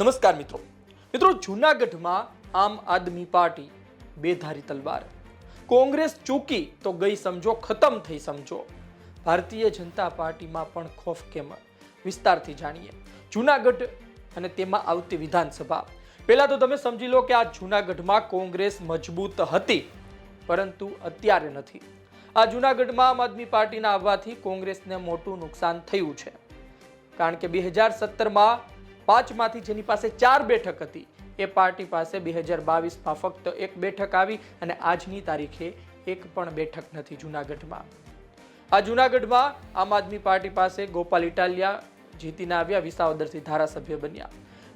નમસ્કાર મિત્રો. મિત્રો, જૂનાગઢમાં આમ આદમી પાર્ટી બેધારી તલવાર. કોંગ્રેસ ચૂકી તો ગઈ સમજો, ખતમ થઈ સમજો. ભારતીય જનતા પાર્ટીમાં પણ ખોફ કેમ? વિસ્તારથી જાણીએ. જૂનાગઢ અને તેમાં આવતી વિધાનસભા. પહેલા તો તમે સમજી લો કે આ જૂનાગઢમાં કોંગ્રેસ મજબૂત હતી, પરંતુ અત્યારે નથી. આ જૂનાગઢમાં આમ આદમી પાર્ટીના આવવાથી કોંગ્રેસને મોટું નુકસાન થયું છે. કારણ કે બે હજાર સત્તરમાં પાંચમાંથી જેની પાસે ચાર બેઠક હતી. એ પાર્ટી પાસે બે હજાર બાવીસમાં ફક્ત એક બેઠક આવી અને આજની તારીખે એક પણ બેઠક નથી જૂનાગઢમાં. આ જૂનાગઢમાં આમ આદમી પાર્ટી પાસે ગોપાલ ઇટાલિયા જીતીને આવ્યા વિસાવદરથી ધારાસભ્ય બન્યા.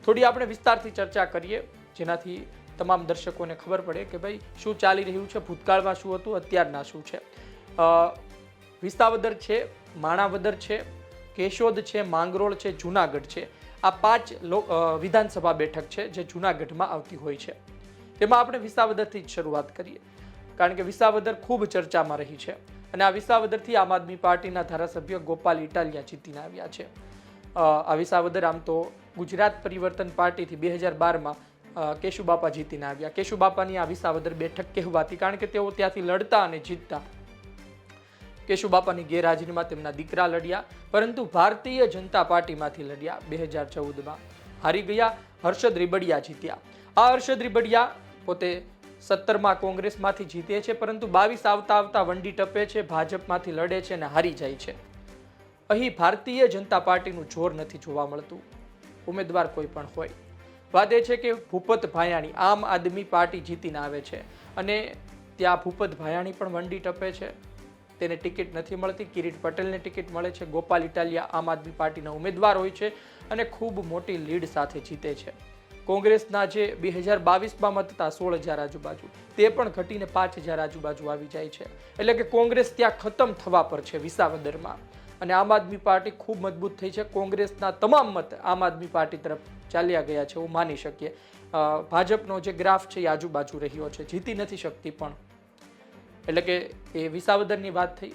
થોડી આપણે વિસ્તારથી ચર્ચા કરીએ, જેનાથી તમામ દર્શકોને ખબર પડે કે ભાઈ, શું ચાલી રહ્યું છે, ભૂતકાળમાં શું હતું, અત્યારના શું છે? વિસાવદર છે, માણાવદર છે, કેશોદ છે, માંગરોળ છે, જુનાગઢ છે. આ પાંચ વિધાનસભા બેઠક છે જે જુનાગઢમાં આવતી હોય છે. તેમાં આપણે વિસાવદરથી જ શરૂઆત કરીએ. કારણ કે વિસાવદર ખૂબ ચર્ચામાં રહી છે અને આ વિસાવદરથી આમ આદમી પાર્ટીના ધારાસભ્ય ગોપાલ ઇટાલિયા જીતીને આવ્યા છે. આ વિસાવદર આમ તો ગુજરાત પરિવર્તન પાર્ટીથી બે હજાર બારમાં કેશુબાપા જીતીને આવ્યા. કેશુબાપાની આ વિસાવદર બેઠક કહેવાતી, કારણ કે તેઓ ત્યાંથી લડતા અને જીતતા કેશુબાપાની ગેરહાજરીમાં તેમના દીકરા લડ્યા, પરંતુ ભારતીય જનતા પાર્ટીમાંથી લડ્યા બે હજાર ચૌદમાં. હારી ગયા હર્ષદ રીબડિયા જીત્યા. આ હર્ષદ રીબડિયા પોતે સત્તરમાં કોંગ્રેસમાંથી જીતે છે, પરંતુ બાવીસ આવતા આવતા વંડી ટપે છે, ભાજપમાંથી લડે છે અને હારી જાય છે. અહીં ભારતીય જનતા પાર્ટીનું જોર નથી જોવા મળતું. ઉમેદવાર કોઈ પણ હોય. વાત એ છે કે ભૂપત ભાયાણી આમ આદમી પાર્ટી જીતીને આવે છે અને ત્યાં ભૂપત ભાયાણી પણ વંડી ટપે છે. તેને ટિકિટ નથી મળતી. કિરીટ પટેલને ટિકિટ મળે છે. ગોપાલ ઇટાલિયા આમ આદમી પાર્ટીના ઉમેદવાર હોય છે અને ખૂબ મોટી લીડ સાથે જીતે છે. કોંગ્રેસના જે બે હજાર બાવીસમાં મત હતા સોળ હજાર આજુબાજુ, તે પણ ઘટીને પાંચ હજાર આજુબાજુ આવી જાય છે. એટલે કે કોંગ્રેસ ત્યાં ખતમ થવા પર છે વિસાવદરમાં. અને આમ આદમી પાર્ટી ખૂબ મજબૂત થઈ છે. કોંગ્રેસના તમામ મત આમ આદમી પાર્ટી તરફ ચાલ્યા ગયા છે. એવું માની શકીએ. ભાજપનો જે ગ્રાફ છે એ આજુબાજુ રહ્યો છે. જીતી નથી શકતી પણ એટલે કે એ વિસાવદરની વાત થઈ.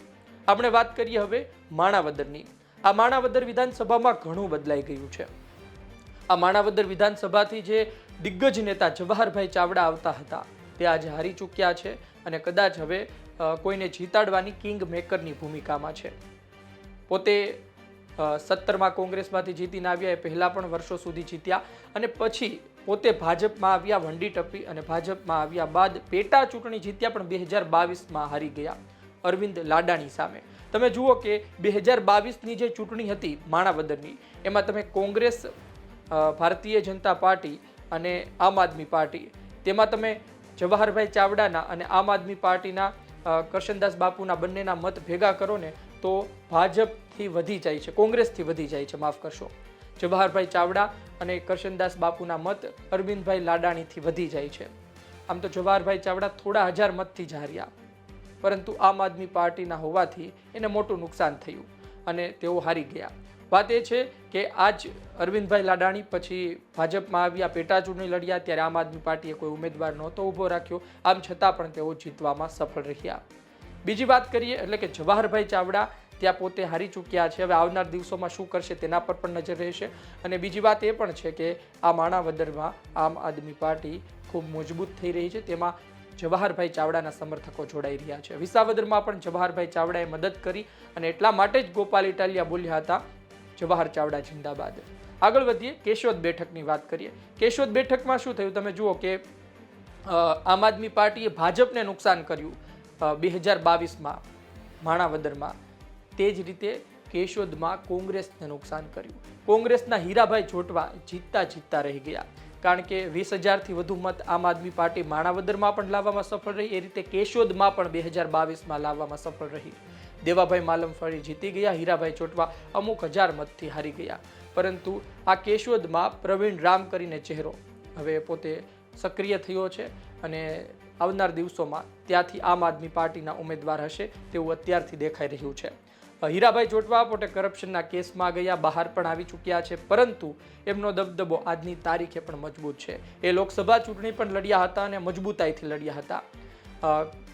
આપણે વાત કરીએ હવે માણાવદરની. આ માણાવદર વિધાનસભામાં ઘણું બદલાઈ ગયું છે. આ માણાવદર વિધાનસભાથી જે દિગ્ગજ નેતા જવાહરભાઈ ચાવડા આવતા હતા, તે આજે હારી ચૂક્યા છે અને કદાચ હવે કોઈને જીતાડવાની કિંગ મેકરની ભૂમિકામાં છે. પોતે સત્તરમાં કોંગ્રેસમાંથી જીતીને આવ્યા એ પહેલાં પણ વર્ષો સુધી જીત્યા અને પછી પોતે ભાજપમાં આવ્યા, વંડી ટપી અને ભાજપમાં આવ્યા બાદ પેટા ચૂંટણી જીત્યા પણ બે હજાર બાવીસમાં હારી ગયા અરવિંદ લાડાણી સામે. તમે જુઓ કે બે હજાર બાવીસની જે ચૂંટણી હતી માણાવદરની, એમાં તમે કોંગ્રેસ ભારતીય જનતા પાર્ટી અને આમ આદમી પાર્ટી, તેમાં તમે જવાહરભાઈ ચાવડાના અને આમ આદમી પાર્ટીના કરશનદાસ બાપુના બંનેના મત ભેગા કરો ને, તો ભાજપથી વધી જાય છે, કોંગ્રેસથી વધી જાય છે, માફ કરશો. જવાહરભાઈ ચાવડા અને કરશનદાસ બાપુના મત અરવિંદભાઈ લાડાણીથી વધી જાય છે. આમ તો જવાહરભાઈ ચાવડા થોડા હજાર મતથી જ હાર્યા પરંતુ આમ આદમી પાર્ટીના હોવાથી એને મોટું નુકસાન થયું અને તેઓ હારી ગયા. વાત એ છે કે આજ અરવિંદભાઈ લાડાણી પછી ભાજપમાં આવ્યા પેટા ચૂંટણી લડ્યા, ત્યારે આમ આદમી પાર્ટીએ કોઈ ઉમેદવાર નહોતો ઊભો રાખ્યો. આમ છતાં પણ તેઓ જીતવામાં સફળ રહ્યા. બીજી વાત કરીએ એટલે કે જવાહરભાઈ ચાવડા ત્યાં પોતે હારી ચૂક્યા છે. હવે આવનાર દિવસોમાં શું કરશે તેના પર પણ નજર રહેશે. અને બીજી વાત એ પણ છે કે આ માણાવદરમાં આમ આદમી પાર્ટી ખૂબ મજબૂત થઈ રહી છે. તેમાં જવાહરભાઈ ચાવડાના સમર્થકો જોડાઈ રહ્યા છે. વિસાવદરમાં પણ જવાહરભાઈ ચાવડાએ મદદ કરી અને એટલા માટે જ ગોપાલ ઇટાલિયા બોલ્યા હતા, જવાહર ચાવડા જિંદાબાદ. આગળ વધીએ, કેશોદ બેઠકની વાત કરીએ. કેશોદ બેઠકમાં શું થયું? તમે જુઓ કે આમ આદમી પાર્ટીએ ભાજપને નુકસાન કર્યું બે હજાર બાવીસમાં માણાવદરમાં. તે જ રીતે કેશોદમાં કોંગ્રેસને નુકસાન કર્યું. કોંગ્રેસના હીરાભાઈ જોટવા જીતતા જીતતા રહી ગયા. કારણ કે વીસ હજારથી વધુ મત આમ આદમી પાર્ટી માણાવદરમાં પણ લાવવામાં સફળ રહી. એ રીતે કેશોદમાં પણ બે હજાર બાવીસમાં લાવવામાં સફળ રહી. દેવાભાઈ માલમ ફરી જીતી ગયા. હીરાભાઈ ચોટવા અમુક હજાર મતથી હારી ગયા. પરંતુ આ કેશોદમાં પ્રવીણ રામ કરીને ચહેરો હવે પોતે સક્રિય થયો છે અને આવનાર દિવસોમાં ત્યાંથી આમ આદમી પાર્ટીના ઉમેદવાર હશે તેવું અત્યારથી દેખાઈ રહ્યું છે. હીરાભાઈ જોટવા પોતે કરપ્શનના કેસમાં ગયા, બહાર પણ આવી ચૂક્યા છે, પરંતુ એમનો દબદબો આજની તારીખે પણ મજબૂત છે. એ લોકસભા ચૂંટણી પણ લડ્યા હતા અને મજબૂતાઈથી લડ્યા હતા.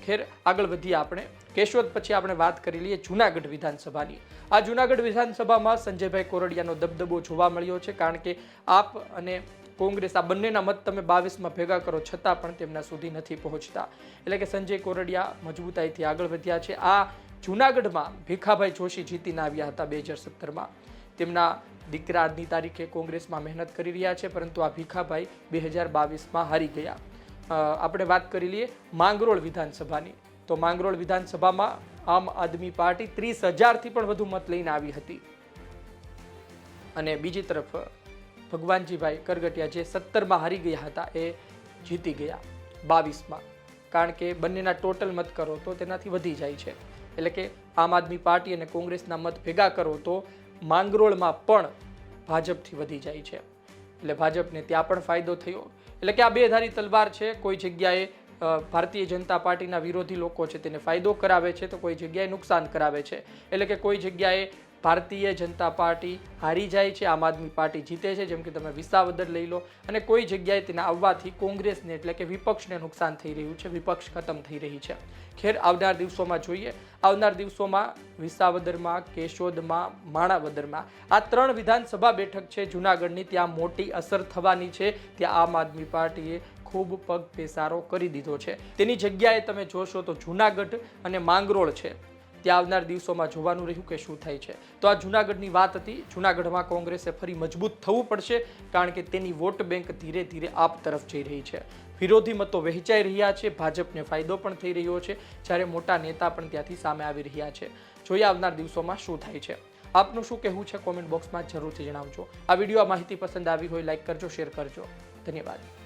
ખેર, આગળ વધીએ આપણે. કેશોદ પછી આપણે વાત કરી લઈએ જુનાગઢ વિધાનસભાની. આ જુનાગઢ વિધાનસભામાં સંજયભાઈ કોરડિયાનો દબદબો જોવા મળ્યો છે, કારણ કે આપ અને કોંગ્રેસ, આ બંનેના મત તમે બાવીસમાં ભેગા કરો, છતાં પણ તેમના સુધી નથી પહોંચતા. એટલે કે સંજય કોરડિયા મજબૂતાઈથી આગળ વધ્યા છે. આ જૂનાગઢમાં ભીખાભાઈ જોશી જીતીને આવ્યા હતા બે હજાર સત્તરમાં. તેમના દીકરા આજની તારીખે કોંગ્રેસમાં મહેનત કરી રહ્યા છે, પરંતુ આ ભીખાભાઈ બે હજાર બાવીસમાં હારી ગયા. આપણે વાત કરી લઈએ માંગરોળ વિધાનસભાની. તો માંગરોળ વિધાનસભામાં આમ આદમી પાર્ટી ત્રીસ હજારથી પણ વધુ મત લઈને આવી હતી. અને બીજી તરફ ભગવાનજીભાઈ કરગટિયા જે સત્તરમાં હારી ગયા હતા એ જીતી ગયા બાવીસમાં. કારણ કે બંનેના ટોટલ મત કરો તો તેનાથી વધી જાય છે. એટલે કે આમ આદમી પાર્ટી અને કોંગ્રેસના મત ભેગા કરો તો માંગરોળમાં પણ ભાજપથી વધી જાય છે. એટલે ભાજપને ત્યાં પણ ફાયદો થયો. એટલે કે આ બે ધારી તલવાર છે, કોઈ જગ્યાએ ભારતીય જનતા પાર્ટીના વિરોધી લોકો છે તેને ફાયદો કરાવે છે તો કોઈ જગ્યાએ નુકસાન કરાવે છે. એટલે કે કોઈ જગ્યાએ ભારતીય જનતા પાર્ટી હારી જાય છે, આમ આદમી પાર્ટી જીતે છે, જેમ કે તમે વિસાવદર લઈ લો. અને કોઈ જગ્યાએ તેના આવવાથી કોંગ્રેસને એટલે કે વિપક્ષને નુકસાન થઈ રહ્યું છે, વિપક્ષ ખતમ થઈ રહી છે. ખેર આવનાર દિવસોમાં જોઈએ, આવનાર દિવસોમાં વિસાવદરમાં, કેશોદમાં, માણાવદરમાં આ ત્રણ વિધાનસભા બેઠક છે, જુનાગઢની ત્યાં મોટી અસર થવાની છે. ત્યાં આમ આદમી પાર્ટીએ ખૂબ પગ પેસારો કરી દીધો છે. તેની જગ્યાએ તમે જોશો તો જુનાગઢ અને માંગરોળ છે. ત્યાં આવનાર દિવસોમાં જોવાનું રહ્યું કે શું થાય છે. તો આ જુનાગઢની વાત હતી. જુનાગઢમાં કોંગ્રેસે ફરી મજબૂત થવું પડશે કારણ કે તેની વોટ બેંક ધીરે ધીરે આપ તરફ જઈ રહી છે. વિરોધી મતો વહેંચાઈ રહ્યા છે. ભાજપને ફાયદો પણ થઈ રહ્યો છે. જ્યારે મોટા નેતા પણ ત્યાંથી સામે આવી રહ્યા છે. જોઈએ આવનાર દિવસોમાં શું થાય છે. આપનું શું કહેવું છે? કોમેન્ટ બોક્સમાં જરૂરથી જણાવજો. આ વીડિયો આ માહિતી પસંદ આવી હોય, લાઈક કરજો, શેર કરજો. ધન્યવાદ.